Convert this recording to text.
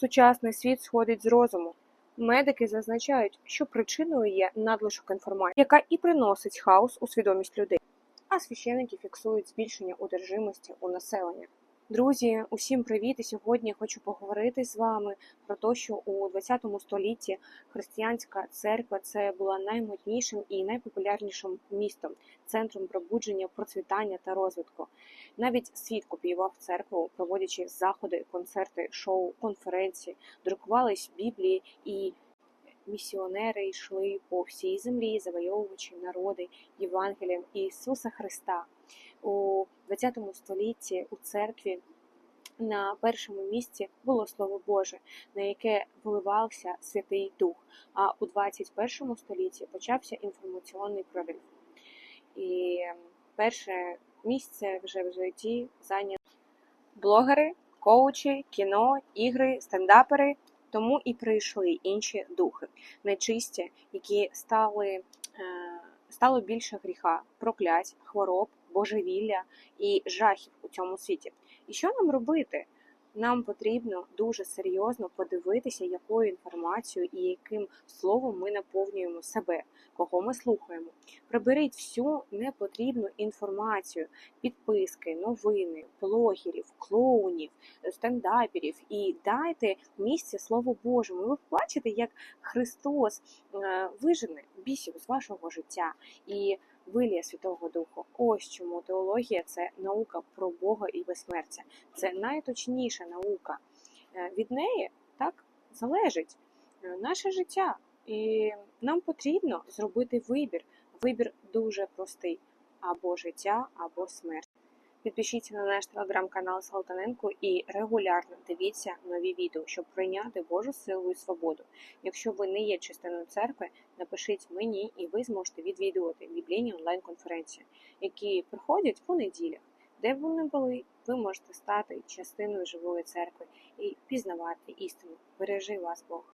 Сучасний світ сходить з розуму. Медики зазначають, що причиною є надлишок інформації, яка і приносить хаос у свідомість людей. А священники фіксують збільшення одержимості у населення. Друзі, усім привіт! І сьогодні хочу поговорити з вами про те, що у 20 столітті християнська церква це була наймоднішим і найпопулярнішим містом, центром пробудження, процвітання та розвитку. Навіть світ копіював церкву, проводячи заходи, концерти, шоу, конференції, друкувались біблії і місіонери йшли по всій землі, завойовуючи народи Євангелієм Ісуса Христа. У 20 столітті у церкві на першому місці було Слово Боже, на яке виливався Святий Дух. А у 21 столітті почався інформаційний прорив. І перше місце вже в житті зайняли блогери, коучі, кіно, ігри, стендапери. Тому і прийшли інші духи, нечисті, які стали е, стало більше гріха, проклять, хвороб, божевілля і жахів у цьому світі. І що нам робити? Нам потрібно дуже серйозно подивитися, якою інформацією і яким словом ми наповнюємо себе, кого ми слухаємо. Приберіть всю непотрібну інформацію, підписки, новини, блогерів, клоунів, стендаперів і дайте місце Слову Божому. Ви побачите, як Христос е, вижене бісів з вашого життя і вилія Святого Духу. Ось чому теологія це наука про Бога і безсмертя. Це найточніша наука. Е, Від неї так залежить е, наше життя. І нам потрібно зробити вибір. Вибір дуже простий: або життя, або смерть. Підпишіться на наш телеграм-канал Салтаненко і регулярно дивіться нові відео, щоб прийняти Божу силу і свободу. Якщо ви не є частиною церкви, напишіть мені, і ви зможете відвідувати біблійні онлайн-конференції, які проходять по неділях. Де б ви не були, ви можете стати частиною живої церкви і пізнавати істину. Бережи вас Бог.